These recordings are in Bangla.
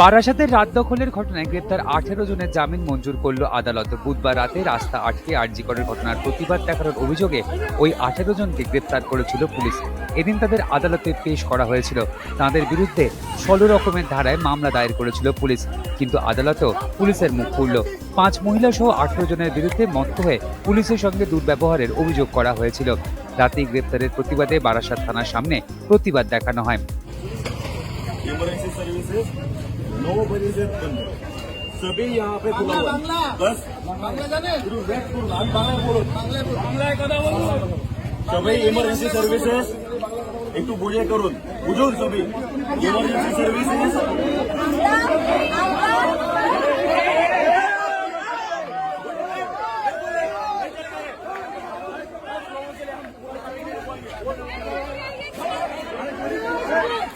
বারাসাতের রাত দখলের ঘটনায় গ্রেপ্তার আঠেরো জনের জামিন মঞ্জুর করল আদালত। বুধবার রাতে রাস্তা আটকে আরজিকরের ঘটনার প্রতিবাদ দেখানোর অভিযোগে ওই আঠেরো জনকে গ্রেপ্তার করেছিল পুলিশ। এদিন তাদের আদালতে পেশ করা হয়েছিল। তাদের বিরুদ্ধে ষোলো রকমের ধারায় মামলা দায়ের করেছিল পুলিশ, কিন্তু আদালতও পুলিশের মুখ খুলল। পাঁচ মহিলা সহ আঠেরো জনের বিরুদ্ধে মত্ত হয়ে পুলিশের সঙ্গে দুর্ব্যবহারের অভিযোগ করা হয়েছিল। রাতেই গ্রেপ্তারের প্রতিবাদে বারাসাত থানার সামনে প্রতিবাদ দেখানো হয়। नोबडी इज बंद सभी यहाँ पे खुला हुआ बस सभी इमरजेंसी सर्विसेस एक तू बुझे करो बुझो सभी इमरजेंसी सर्विसेस Thank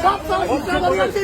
হাত দিয়েছে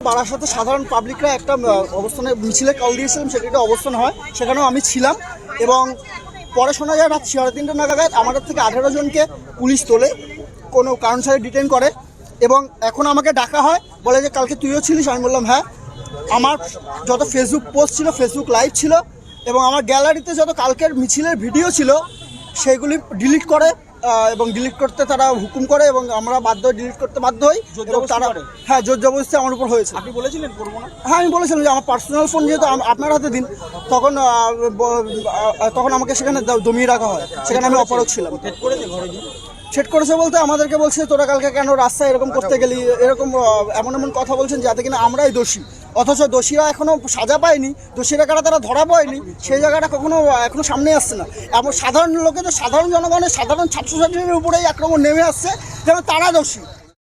বারাসাতে সাধারণ পাবলিকরা একটা অবস্থানে মিছিলে কল দিয়েছিলাম, সেটা একটা অবস্থান হয়, সেখানেও আমি ছিলাম। এবং পরে শোনা যায় রাত সাড়ে তিনটে নাগাদ আমাদের থেকে আঠেরো জনকে পুলিশ তোলে, কোনো কারণ ছাড়া ডিটেন করে এবং এখন আমাকে ডাকা হয়, বলে যে কালকে তুইও ছিলিস? আমি বললাম হ্যাঁ। আমার যত ফেসবুক পোস্ট ছিল ফেসবুক লাইভ ছিল এবং আমার গ্যালারিতে যত কালকের মিছিলের ভিডিও ছিল, সেগুলি ডিলিট করে এবং ডিলিট করতে তারা হুকুম করে এবং আমরা বাধ্য ডিলিট করতে বাধ্য হই। এবং তারা হ্যাঁ জোর জবরদস্তি আমার উপর হয়েছে। আপনি বলেছিলেন করব না? হ্যাঁ আমি বলেছিলাম যে আমার পার্সোনাল ফোন যেহেতু আপনার হাতে দিন তখন তখন আমাকে সেখানে জমিয়ে দমিয়ে রাখা হয়। সেখানে আমি অপারক ছিলাম। সেট করেছে বলতে আমাদেরকে বলছে তোরা কালকে কেন রাস্তায় এরকম করতে গেলি? এরকম এমন এমন কথা বলছেন যাতে কিনা আমরাই দোষী। অথচ দোষীরা এখনও সাজা পায়নি। দোষীরা কারা তারা ধরা পায়নি সেই জায়গাটা কখনো এখনও এখনও সামনে আসছে না। এমন সাধারণ লোকে তো সাধারণ জনগণের সাধারণ ছাত্রছাত্রীদের উপরেই আক্রমণ নেমে আসছে যেন তারা দোষী।